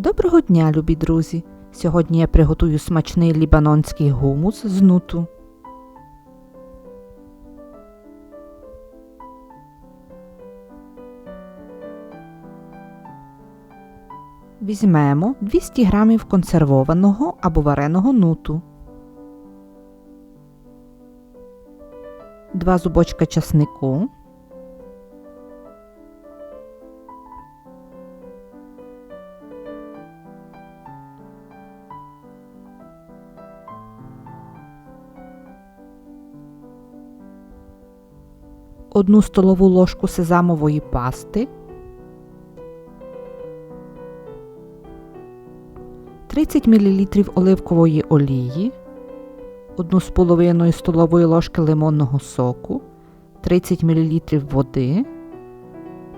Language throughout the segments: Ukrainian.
Доброго дня, любі друзі! Сьогодні я приготую смачний лібанонський гумус з нуту. Візьмемо 200 г консервованого або вареного нуту, 2 зубочка часнику, одну столову ложку сезамової пасти, 30 мл оливкової олії, 1 з половиною столової ложки лимонного соку, 30 мл води,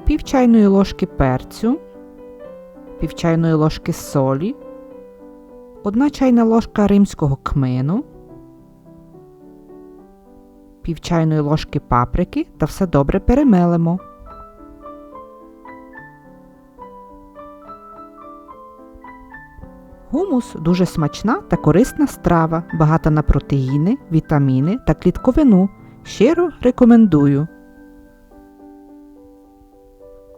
пів чайної ложки перцю, пів чайної ложки солі, 1 чайна ложка римського кмину, пів чайної ложки паприки та все добре перемелимо. Гумус дуже смачна та корисна страва, багата на протеїни, вітаміни та клітковину. Щиро рекомендую.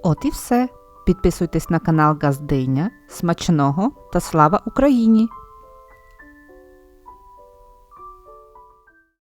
От і все. Підписуйтесь на канал Газдиня. Смачного та слава Україні!